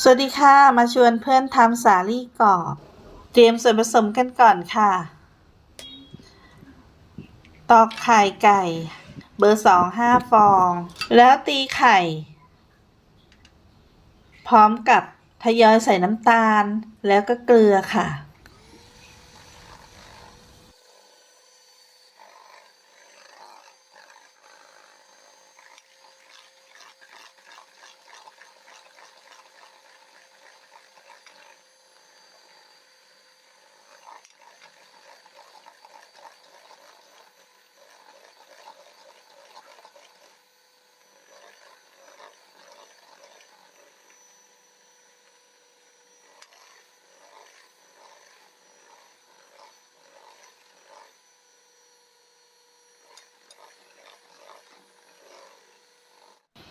สวัสดีค่ะ มาชวนเพื่อนทำสาลี่กรอบ เตรียมส่วนผสมกันก่อนค่ะ ตอกไข่ไก่ เบอร์สองห้าฟอง แล้วตีไข่ พร้อมกับทยอยใส่น้ำตาลแล้วก็เกลือค่ะ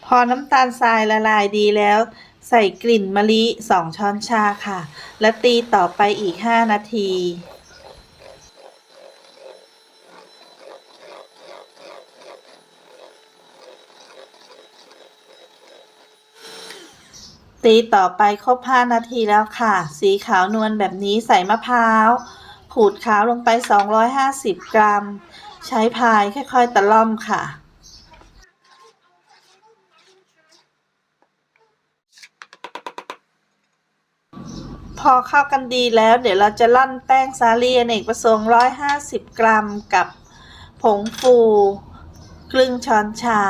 พอน้ำตาลทรายละลายดีแล้ว ใส่กลิ่นมะลิ 2 ช้อนชาค่ะ และตีต่อไปอีก 5 นาทีตีต่อไปครบ 5 นาทีแล้วค่ะ สีขาวนวลแบบนี้ใส่มะพร้าว ขูดขาวลงไป 250 กรัม ใช้พายค่อย ๆ ตะล่อมค่ะ พอเข้ากันดีแล้ว เดี๋ยวเราจะล่อนแป้งสาลีอเนกประสงค์150 กรัมกับผงฟูครึ่งช้อนชา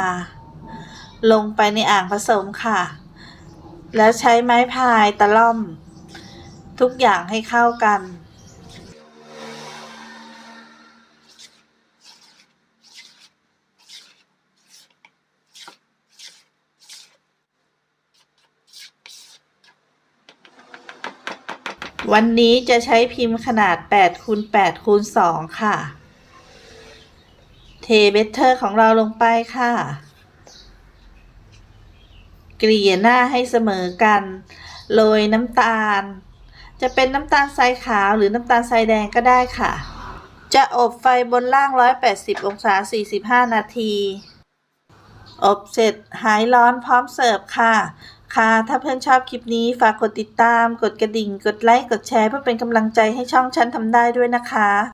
ลงไปในอ่างผสมค่ะ แล้วใช้ไม้พายตะล่อม ทุกอย่างให้เข้ากัน วันนี้จะใช้พิมพ์ขนาด8คูณ8คูณ2ค่ะ เทเบเตอร์ของเราลงไปค่ะ เกลี่ยหน้าให้เสมอกัน โรยน้ำตาล จะเป็นน้ำตาลทรายขาวหรือน้ำตาลทรายแดงก็ได้ค่ะ จะอบไฟบนล่าง 180 องศา 45 นาที อบเสร็จหายร้อนพร้อมเสิร์ฟค่ะ ค่ะ ถ้าเพื่อนชอบคลิปนี้ฝากกดติดตาม กดกระดิ่ง กดไลค์ กดแชร์เพื่อเป็นกำลังใจให้ช่องฉันทำได้ด้วยนะคะ